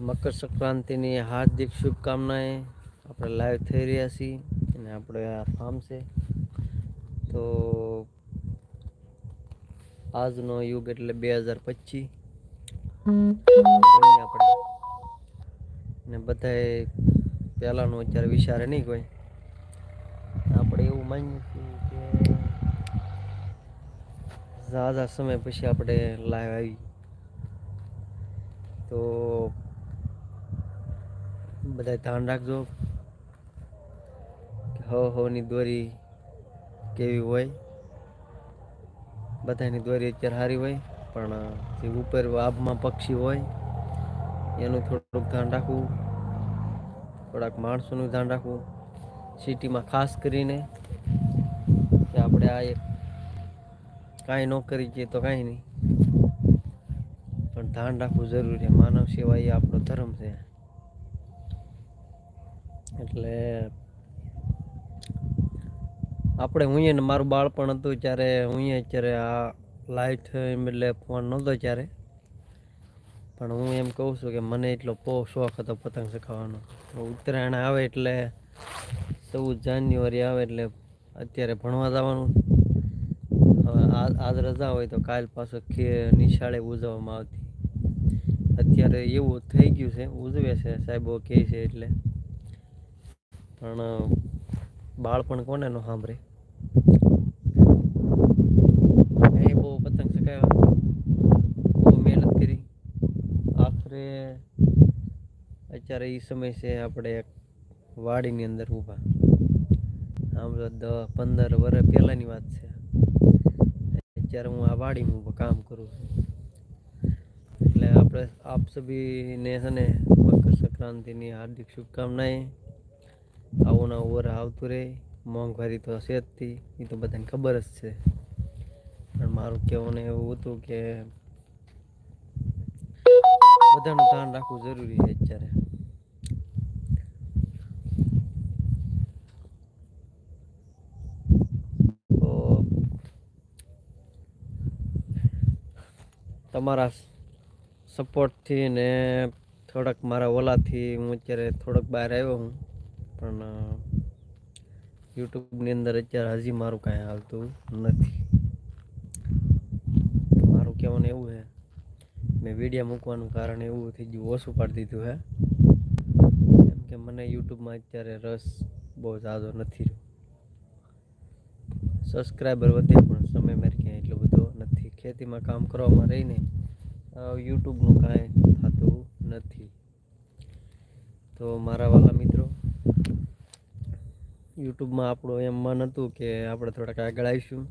મકર સંક્રાંતિની હાર્દિક શુભકામનાએ આપણે લાઈવ થઈ રહ્યા છીએ અને આપણે આ ફાર્મ છે. તો આજનો યુગ એટલે બે હજાર પચીસ. આપણે. ને બધાએ પહેલાંનો અત્યારે વિચારે નહીં કોઈ. આપણે એવું માનીએ છીએ કે ઝાઝા સમય પછી આપણે લાઈવ આવી. તો બધા ધ્યાન રાખજો. હો, હોની દોરી કેવી હોય? બધાની દોરી અત્યારે સારી હોય, પણ જે ઉપર આબમાં પક્ષી હોય, એનું થોડુંક ધ્યાન રાખવું. થોડાક માણસોનું ધ્યાન રાખવું. સિટીમાં ખાસ કરીને કે આપણે આ એક કાંઈ ન કરી જઈએ તો કાંઈ નહીં. પણ ધ્યાન રાખવું જરૂરી છે. માનવ સેવા એ આપણો ધર્મ છે. એટલે આપણે હું ને, મારું બાળપણ હતું ત્યારે હું અત્યારે આ લાઈટ એટલે ફોન નહોતો ત્યારે. પણ હું એમ કહું છું કે મને એટલો બહુ શોખ હતો પતંગ શીખવાનો. ઉત્તરાયણ આવે એટલે ચૌદ જાન્યુઆરી આવે એટલે અત્યારે ભણવા જવાનું. હવે આજ રજા હોય તો કાલ પાછો નિશાળે ઉજવવામાં આવતી. અત્યારે એવું થઈ ગયું છે, ઉજવે છે સાહેબો કહે છે એટલે. પણ બાળપણ કોને નો સાંભળે? એ બહુ પતંગ ચગાવ્યા. બહુ મહેનત કરી. આખરે અત્યારે એ સમય છે આપણે એક વાડીની અંદર ઊભા. આમ તો દસ પંદર વર્ષ પહેલાંની વાત છે. અત્યારે હું આ વાડીમાં કામ કરું છું. આપણે આપ સભીને છે ને મકર સંક્રાંતિની હાર્દિક શુભકામનાએ આવું ના ઓવર આવતું રહે. મોંઘવારી તો હશે જ એ તો બધાને ખબર જ છે. પણ મારું કહેવાનું એવું હતું કે બધાનું ધ્યાન રાખવું જરૂરી છે અત્યારે. તમારા સપોર્ટથી ને થોડાક મારા ઓલાથી હું અત્યારે થોડોક બહાર આવ્યો હું. પણ યુટ્યુબની અંદર અત્યારે હજી મારું કાંઈ હાલતું નથી. મારું કહેવાનું એવું છે, મેં વિડીયા મૂકવાનું કારણ એવું થઈ ગયું, ઓછું પાડી દીધું હે. કેમ કે મને યુટ્યુબમાં અત્યારે રસ બહુ ઝાઝો નથી રહ્યો. સબસ્ક્રાઈબર વધે પણ સમય મારી ક્યાંય એટલો બધો નથી. ખેતીમાં કામ કરવામાં રહીને યુટ્યુબનું કાંઈ થતું નથી. તો મારા વાલા મિત્રો, યુટ્યુબમાં આપણું એમ મન હતું કે આપણે થોડાક આગળ આવીશું.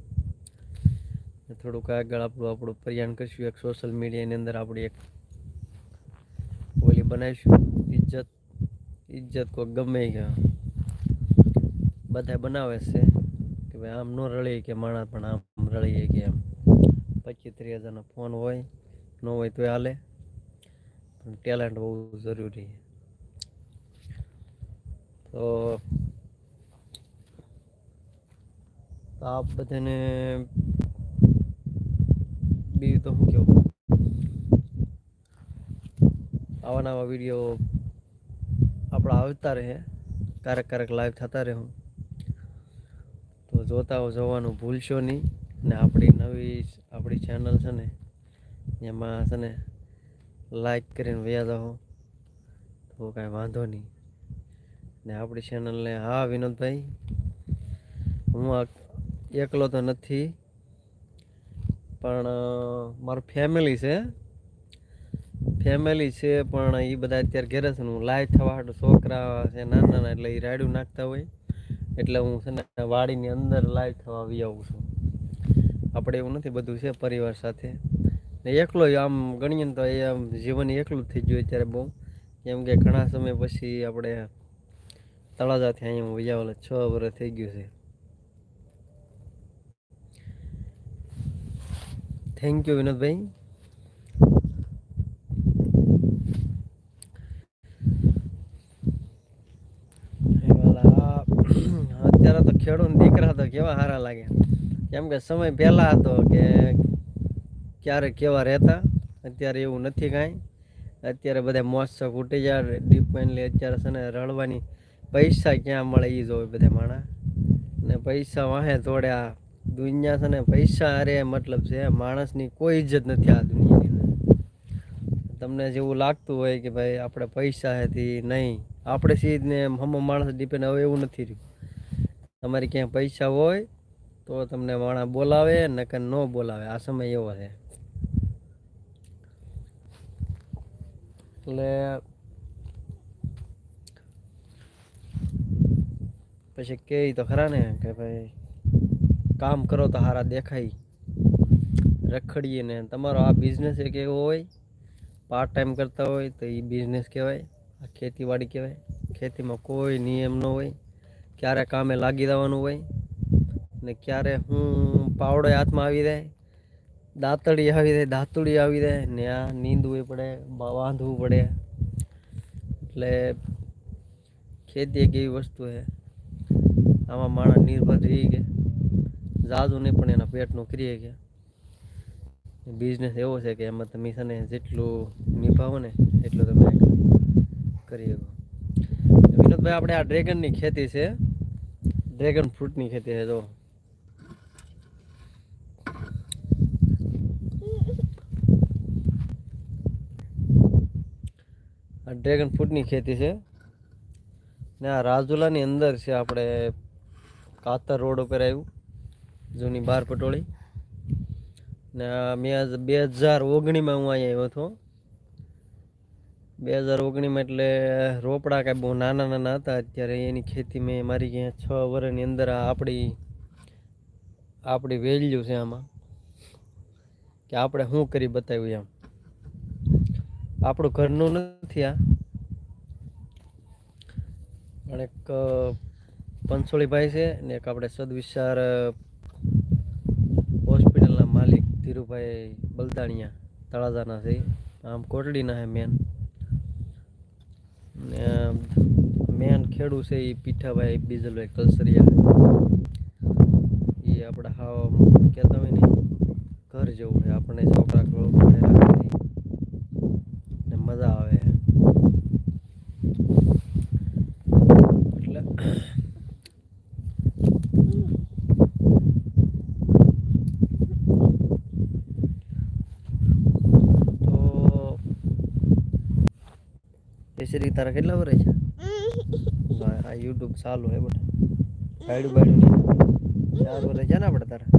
થોડુંક આગળ આપણું આપણું પ્રયાણ કરીશું. એક સોશિયલ મીડિયાની અંદર આપણી એક ઓલી બનાવીશું. ઇજ્જત ઇજ્જત કોઈ ગમે કે બધા બનાવે છે કે ભાઈ આમ ન રળીએ કે માણસ પણ આમ રળીએ કે એમ. પચીસ ત્રીસ હજારનો ફોન હોય. ન હોય તોય હાલે. પણ ટેલેન્ટ બહુ જરૂરી છે. તો તો આપ બધાને બીજું તો શું કેવું? આવા નવા વીડિયો આપણા આવતા રહે. ક્યારેક ક્યારેક લાઈવ થતા રહે હું. તો જોતા હો, જોવાનું ભૂલશો નહીં. ને આપણી નવી, આપણી ચેનલ છે ને એમાં છે ને લાઈક કરીને વ્યા જાઓ. તો કાંઈ વાંધો નહીં. ને આપણી ચેનલને હા, વિનોદભાઈ, હું એકલો તો નથી, પણ મારું ફેમિલી છે. ફેમિલી છે, પણ એ બધા અત્યારે ઘરે છે હું લાઈવ થવા છોકરા છે, નાના નાના એટલે એ રાયડું નાખતા હોય. એટલે હું છે ને વાડીની અંદર લાઈવ થવા આવી આવું છું. આપણે એવું નથી બધું છે પરિવાર સાથે. ને એકલો આમ ગણીએ તો એ આમ જીવન એકલું થઈ ગયું અત્યારે બહુ. કેમ કે ઘણા સમય પછી આપણે તળાજાથી અહીંયા વૈયાવાલા છ વર્ષ થઈ ગયું છે. થેન્ક યુ વિનોદભાઈ. અત્યારે તો ખેડૂત દીકરા તો કેવા સારા લાગે. કેમ કે સમય પહેલા હતો કે ક્યારે કેવા રહેતા, અત્યારે એવું નથી કાંઈ. અત્યારે બધા શોખ ઉઠી જાય ડીપેન્ડલી અત્યારે છે ને રડવાની પૈસા ક્યાં મળે એ જોવે બધા માણા ને પૈસા વાહે તોડ્યા દુનિયા છે ને, પૈસા અરે મતલબ છે, માણસની કોઈ ઇજ્જત નથી આ દુનિયાની તમને જેવું લાગતું હોય કે ભાઈ આપણે પૈસા હતી નહીં, આપણે સીધને હમો માણસ ડિપેન્ડ હવે એવું નથી રહ્યું. તમારે ક્યાંય પૈસા હોય તો તમને માણસ બોલાવે, નકર ન બોલાવે. આ સમય એવો છે. એટલે પછી કે તો ખરા ને કે ભાઈ, કામ કરો તો હારા દેખાય. રખડીએ ને. તમારો આ બિઝનેસ એક એવો હોય પાર્ટ ટાઈમ કરતા હોય તો એ બિઝનેસ કહેવાય, આ ખેતીવાડી કહેવાય. ખેતીમાં કોઈ નિયમ ન હોય, ક્યારે કામે લાગી દેવાનું હોય ને ક્યારે હું પાવડો હાથમાં આવી જાય. દાંતડી આવી જાય દાંતડી આવી જાય, ને આ નીંદવું પડે વાંધવું પડે. એટલે ખેતી એક એવી વસ્તુ છે. આમાં માણસ નિર્ભર રહી કે જાજુ નહીં પણ એના પેટનું કરીએ કે બિઝનેસ એવો છે કે એમાં તમે છે ને જેટલું નિભાવો ને એટલું તમે કરી શકો. વિનોદભાઈ, આપણે આ ડ્રેગનની ખેતી છે. ડ્રેગન ફ્રૂટની ખેતી છે, જો આ ડ્રેગન ફ્રૂટની ખેતી છે. ને આ રાજુલાની અંદર છે આપણે કાતર રોડ ઉપર આવ્યું જૂની બાર પટોળી. ને મેં બે હજાર ઓગણીમાં હું અહીંયા આવ્યો હતો. બે હજાર ઓગણીમાં એટલે રોપડા કાંઈ બહુ નાના નાના હતા, અત્યારે એની ખેતી મેં મારી ક્યાં છ વર્ષની અંદર આ આપણી આપણી વેલ્યુ છે આમાં. કે આપણે શું કરી બતાવ્યું એમ? આપણું ઘરનું નથી આ. પણ એક પંસોળીભાઈ છે ને એક આપણે સદવિચાર હોસ્પિટલના માલિક ધીરુભાઈ બલદાણિયા, તળાજાના છે. આમ કોટડીના છે મેન ને મેન ખેડૂ છે એ પીઠાભાઈ બીજલભાઈ કલસરિયા. એ આપણે હાવ કહેતા હોય ને, ઘર જેવું હોય આપણને છોકરા ઘરે રાખે ને મજા આવે એટલે તો કેસરી તારા કેટલા વર્ષ છે? આ યુટ્યુબ ચાલુ હે બેટા. બાયડું બાયડું ચાર વર્ષ છે ને આપણે તારા?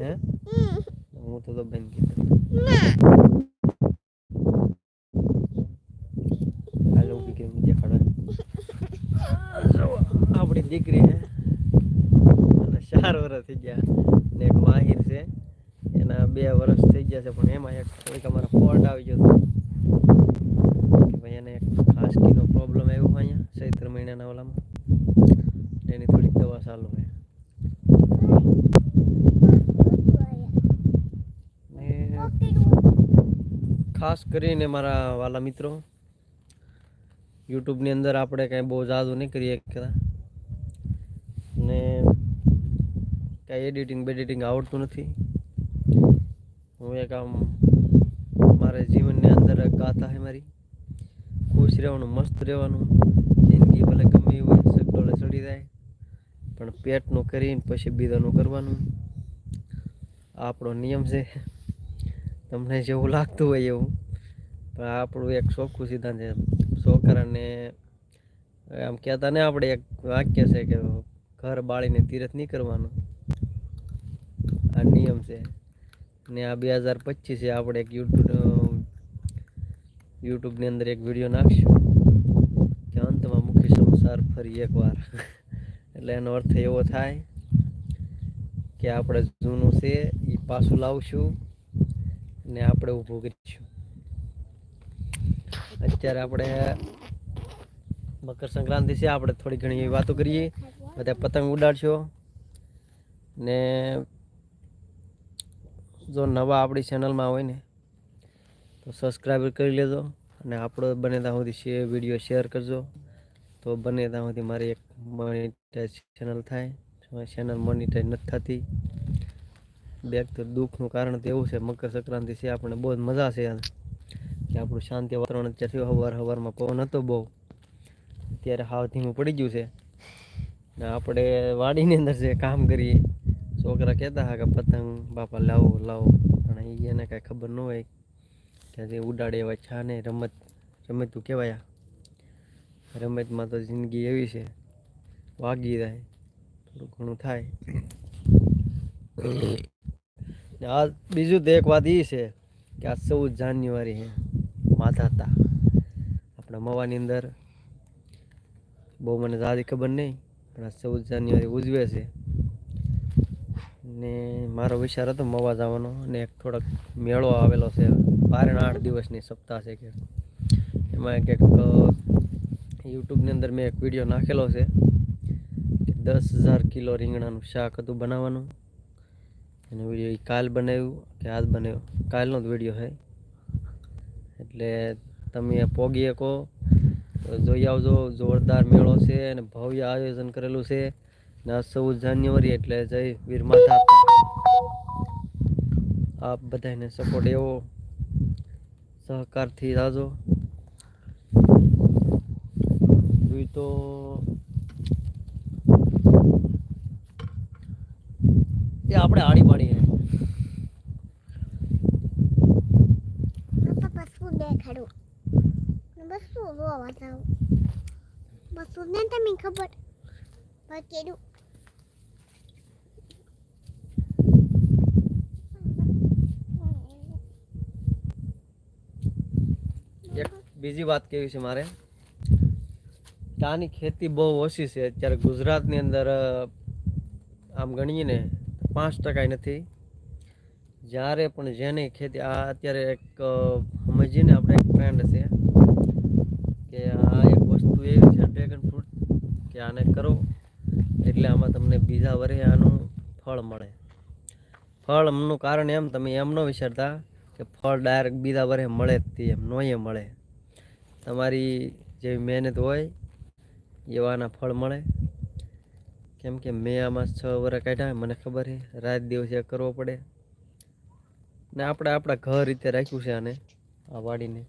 હે? હું તો બંધ કીધું હાલો ઊભી કરીને દેખાડવા જો આપણી દીકરી હે અને ચાર વર્ષ થઈ ગયા ને એક માહિર છે એના બે વર્ષ થઈ ગયા છે પણ એમાં એક થોડીક અમારા ફોલ્ટ આવી ગયો હતો કે ભાઈ એને એક ખાસકીનો પ્રોબ્લેમ આવ્યો હોય અહીંયા ચૈત્ર મહિનાના ઓલામાં એની થોડીક દવા ચાલુ હોય ને ખાસ કરીને મારા વાલા મિત્રો. યુટ્યુબની અંદર આપણે કાંઈ બહુ જાદુ નહીં કરીએ કદા ને કાંઈ એડિટિંગ બેડિટિંગ આવડતું નથી. હું એક આમ મારા જીવનની અંદર ગાથા છે મારી. ખુશ રહેવાનું, મસ્ત રહેવાનું. જિંદગી ભલે ગમે હોય, સગડોળે ચડી જાય. પણ પેટનું કરીને પછી બીજાનું કરવાનું. આપણો નિયમ છે. તમને જેવું લાગતું હોય એવું. પણ આપણું એક ચોખ્ખું સિદ્ધાંત છે. છોકરાને આમ કહેતા ને આપણે એક વાક્ય છે કે ઘર બાળીને તીરથ નહીં કરવાનું. આ નિયમ છે. ને આ બે હજાર પચીસે આપણે એક યુટ્યુબ, યુટ્યુબની અંદર એક વીડિયો નાખશું. કે અંતમાં મુખ્ય સંસાર ફરી એકવાર. એટલે એનો અર્થ એવો થાય કે આપણે જૂનું છે એ પાછું લાવશું. ને આપણે ઊભું કરીશું. અત્યારે આપણે મકર સંક્રાંતિ છે, આપણે થોડી ઘણી એવી વાતો કરીએ. બધા પતંગ ઉડાડશો. ને જો નવા આપણી ચેનલમાં હોય ને, તો સબસ્ક્રાઈબ કરી લેજો અને આપણો બને ત્યાં સુધી શેર વીડિયો શેર કરજો. તો બને ત્યાં સુધી મારી એક મોનિટાઈઝ ચેનલ થાય. ચેનલ મોનિટાઈઝ નથી થતી. બેક તો દુઃખનું કારણ તો એવું છે, મકર સંક્રાંતિ છે આપણને બહુ જ મજા છે કે આપણું શાંતિ વાતાવરણ અત્યારે થયું, હવાર હવારમાં પવન હતો બહુ. અત્યારે હાવ ધીમું પડી ગયું છે. ને આપણે વાડીની અંદર જે કામ કરીએ, છોકરા કહેતા હા કે પતંગ, બાપા, લાવો લાવો. પણ એને કાંઈ ખબર ન હોય કે જે ઉડાડે એવા છા ને રમત, રમતું કહેવાય આ. રમતમાં તો જિંદગી એવી છે, વાગી જાય, થોડું ઘણું થાય. આ બીજું તો એક વાત એ છે કે આ ચૌદ જાન્યુઆરી છે માધાતા આપણા મવાની અંદર બહુ મને સારી ખબર નહીં પણ આ ચૌદ જાન્યુઆરી ઉજવે છે. ને મારો વિચાર હતો મવા જવાનો અને એક થોડોક મેળો આવેલો છે, બારણ આઠ દિવસની સપ્તાહ છે કે. એમાં એક યુટ્યુબની અંદર મેં એક વીડિયો નાખેલો છે કે દસ હજાર કિલો રીંગણાનું શાક હતું બનાવવાનું. અને વીડિયો એ કાલ બનાવ્યું કે આજ બનાવ્યો? કાલનો જ વીડિયો છે. એટલે તમે પોગી શકો. જોઈ આવજો, જોરદાર મેળો છે અને ભવ્ય આયોજન કરેલું છે. ને આ ચૌદ જાન્યુઆરી એટલે જય વીર માતા આપ બધાને સપોર્ટ એવો સહકારથી રાજો જોઈ તો એ આપણે આડી પાડીએ. તમે ખબર? એક બીજી વાત કેવી છે મારે? ચા ની ખેતી બહુ ઓછી છે. અત્યારે ગુજરાતની અંદર આમ ગણીએ ને પાંચ ટકાય નથી. જ્યારે પણ જેની ખેતી, આ અત્યારે એક સમજીને આપણે એક ટ્રેન્ડ છે કે આ એક વસ્તુ એવી છે ડ્રેગન ફ્રૂટ કે આને કરો એટલે આમાં તમને બીજા વર્ષે આનું ફળ મળે. ફળનું કારણ એમ, તમે એમ ન વિચારતા કે ફળ ડાયરેક્ટ બીજા વરે મળે જ તે એમ, નોય મળે. તમારી જેવી મહેનત હોય, એવાના ફળ મળે. કેમ કે મેં આમાં છ વર્ષ કાઢ્યા મને ખબર છે, રાત દિવસ એ કરવો પડે. ને આપણે આપણા ઘર રીતે રાખ્યું છે આને, આ વાડીને.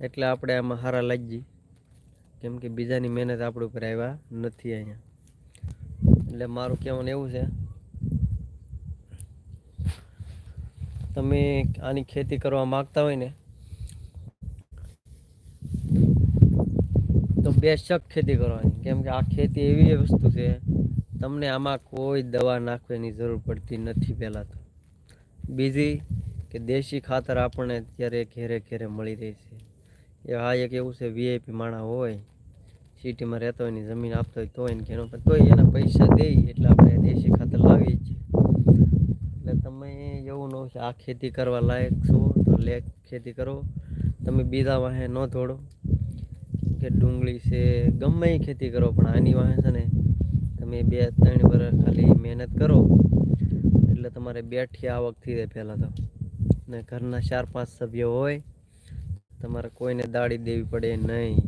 એટલે આપણે આમાં સારા લાગી. કેમ કે બીજાની મહેનત આપણી ઉપર આવ્યા નથી અહીંયા. એટલે મારું કહેવાનું એવું છે, તમે આની ખેતી કરવા માગતા હોય ને બેશક ખેતી કરવાની. કેમ કે આ ખેતી એવી વસ્તુ છે, તમને આમાં કોઈ દવા નાખવાની જરૂર પડતી નથી પહેલાં તો. બીજી કે દેશી ખાતર આપણને અત્યારે ઘેરે ઘેરે મળી રહી છે. એ આ એક એવું છે વીઆઈપી માણા હોય, સિટીમાં રહેતો હોય ને જમીન આપતો હોય તોય ને પણ તોય એના પૈસા દે એટલે આપણે દેશી ખાતર લાવીએ છીએ. એટલે તમે એવું ન આ ખેતી કરવા લાયક છો, તો લે, ખેતી કરો. તમે બીજા વાહે ન દોડો. કે ડુંગળી છે, ગમે એ ખેતી કરો, પણ આની વાહે છે ને તમે બે ત્રણ વર્ષ ખાલી મહેનત કરો, એટલે તમારે બેઠી આવક થઈ જાય પહેલાં તો. ને ઘરના ચાર પાંચ સભ્યો હોય, તમારે કોઈને દાડી દેવી પડે નહીં.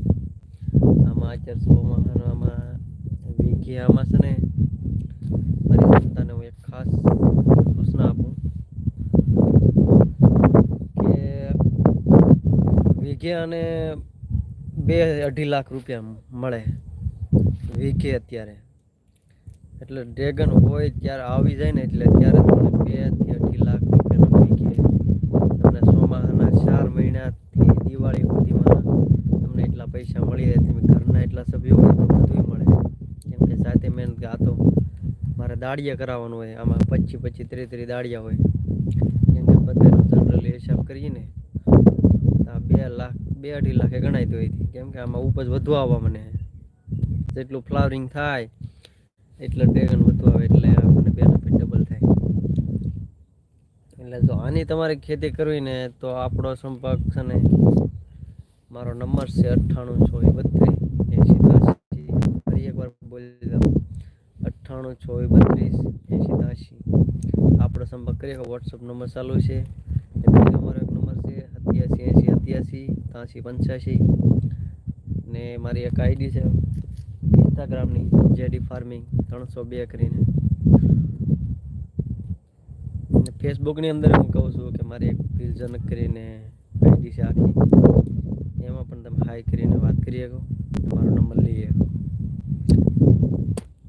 આમાં આચાર સોમાં આમાં વીઘે આમાં છે ને મારી હું એક ખાસ સૂચના આપું કે વીઘે અને બે અઢી લાખ રૂપિયા મળે વીકે અત્યારે. એટલે ડ્રેગન હોય ત્યારે આવી જાય ને એટલે ત્યારે તમને બેથી અઢી લાખ રૂપિયાનો વીકે. તમને ચોમાસાના ચાર મહિનાથી દિવાળી સુધીમાં તમને એટલા પૈસા મળી રહે. તમે ઘરના એટલા સભ્યો હોય તો બધુંય મળે. કેમ કે સાથે મહેનત આ તો મારે દાળિયા કરાવવાનું હોય. આમાં પચીસ પચીસ ત્રીસ ત્રીસ દાળિયા હોય. કેમ કે બધાનો જનરલી હિસાબ કરીએ ને આ બે લાખ બે અઢી લાખે ગણાય તો હોય કેમ કે આમાં ઉપજ વધુ આવવા મને. જેટલું ફ્લાવરિંગ થાય, એટલે ડ્રેગન વધુ આવે એટલે આપણને બેનિફિટ ડબલ થાય. એટલે જો આની તમારે ખેતી કરવી ને તો આપણો સંપર્ક છે ને, મારો નંબર છે અઠ્ઠાણું ચોવીસ બત્રીસ. એંશી ત્યાંસી ફરી એકવાર બોલી દઉં. અઠ્ઠાણું એ બત્રીસ એંશી દાસી આપણો સંપર્ક કરીએ વોટ્સઅપ નંબર ચાલુ છે. એટલે બીજો મારો એક નંબર છે, સત્યાસી એંશી સત્યાસી, ત્યાંસી પંચ્યાસી. ને મારી એક આઈડી છે ઇન્સ્ટાગ્રામની જેડી ફાર્મિંગ, ત્રણસો બે કરીને. અને ફેસબુકની અંદર હું કહું છું કે મારી એક ફિલજનક કરીને આઈડી છે આખી. એમાં પણ તમે હાઈ કરીને વાત કરી શકો. મારો નંબર લઈ શકો.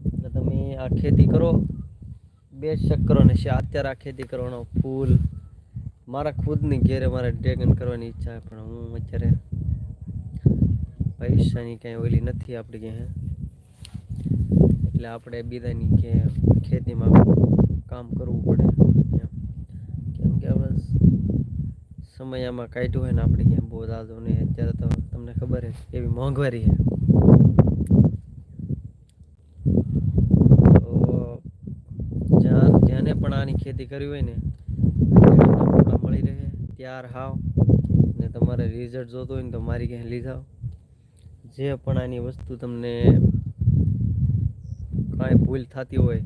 એટલે તમે આ ખેતી કરો. બે ચક્કરો કરો ને છે. અત્યારે આ ખેતી કરવાનો ફૂલ. મારા ખુદની ઘેરે મારે ડ્રેગન કરવાની ઈચ્છા પણ હું અત્યારે પૈસાની કાંઈ ઓલી નથી આપણી કે એટલે આપણે બીજાની કે ખેતીમાં કામ કરવું પડે. કેમ કે હવે સમય આમાં કાઢ્યું હોય ને આપણે ક્યાંય બહુ દાદો ને અત્યારે તો તમને ખબર છે, એવી મોંઘવારી છે. જેને પણ આની ખેતી કરવી હોય ને મળી રહે, ત્યાર હાવ. ને તમારે રિઝલ્ટ જોતો હોય ને તો મારી ક્યાંય લીધા. જે પણ આની વસ્તુ તમને કાંઈ ભૂલ થતી હોય,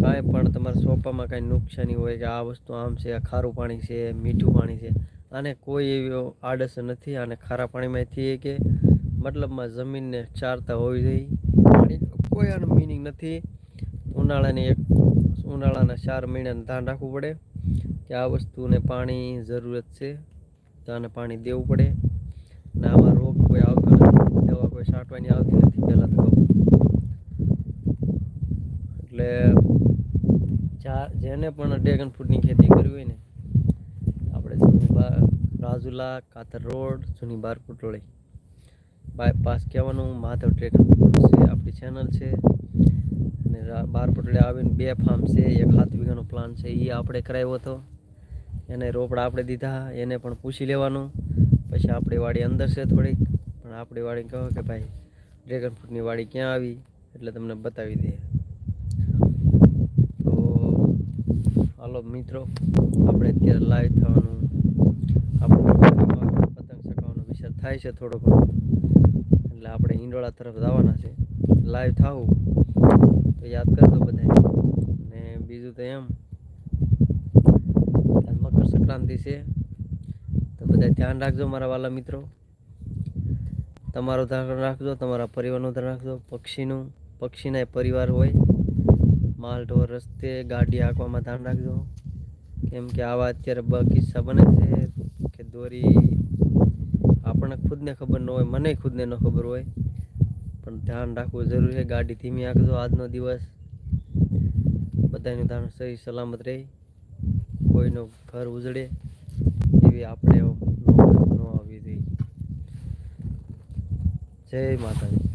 કાંઈ પણ તમારા સોપામાં કાંઈ નુકસાની હોય કે આ વસ્તુ આમ છે, આ ખારું પાણી છે, મીઠું પાણી છે, આને કોઈ એવી આડસ નથી અને ખારા પાણીમાંથી કે મતલબમાં જમીનને ક્ષારતા હોવી જોઈએ. પાણી કોઈ આનું મિનિંગ નથી. ઉનાળાની એક, ઉનાળાના ચાર મહિનાને ધ્યાન રાખવું પડે કે આ વસ્તુને પાણી જરૂરત છે, તો આને પાણી દેવું પડે ને આમાં રોગ કોઈ આવતો નથી દવા આવતી નથી પહેલાં તો એટલે જેને પણ ડ્રેગન ફ્રૂટની ખેતી કરવી હોય ને, આપણે જૂની બા રાજુલા, કાતર રોડ જૂની બાર પુટોળી બાયપાસ કહેવાનું, માધવ ડ્રેગન ફ્રૂટ છે, આપણી ચેનલ છે. અને રા- બાર પુટોળી આવીને બે ફાર્મ છે, એક સાત વીઘાનો પ્લાન છે એ આપણે કરાવ્યો હતો. એને રોપડા આપણે દીધા, એને પણ પૂછી લેવાનું. પછી આપણી વાડી અંદર છે થોડીક. પણ આપણી વાડી કહો કે ભાઈ ડ્રેગન ફ્રૂટની વાડી ક્યાં આવી? એટલે તમને બતાવી દે તો હાલો મિત્રો, આપણે અત્યારે લાઈવ થવાનું. આપણે પતંગ ચકાવવાનો વિચાર થાય છે થોડો ઘણો. એટલે આપણે હિંડોળા તરફ જવાના છે. લાઈવ થવું. તો યાદ કરજો બધા ને બીજું તો એમ. મકર સંક્રાંતિ છે. તો બધા ધ્યાન રાખજો મારા વાલા મિત્રો. તમારું ધ્યાન રાખજો, તમારા પરિવારનું ધ્યાન રાખજો. પક્ષીનું, પક્ષીના પરિવાર હોય, માલ, ઢોર, રસ્તે, ગાડી હાંકવામાં ધ્યાન રાખજો. કેમ કે આવા અત્યારે કિસ્સા બને છે કે દોરી આપણને ખુદને ખબર ન હોય, મને ખુદને ન ખબર હોય. પણ ધ્યાન રાખવું જરૂરી છે, ગાડી ધીમી હાંકજો આજનો દિવસ. બધાનું ધ્યાન સહી સલામત રહે. કોઈનું ઘર ઉજળે, એવી આપણે નોબત ન આવવી જોઈએ જય માતાજી.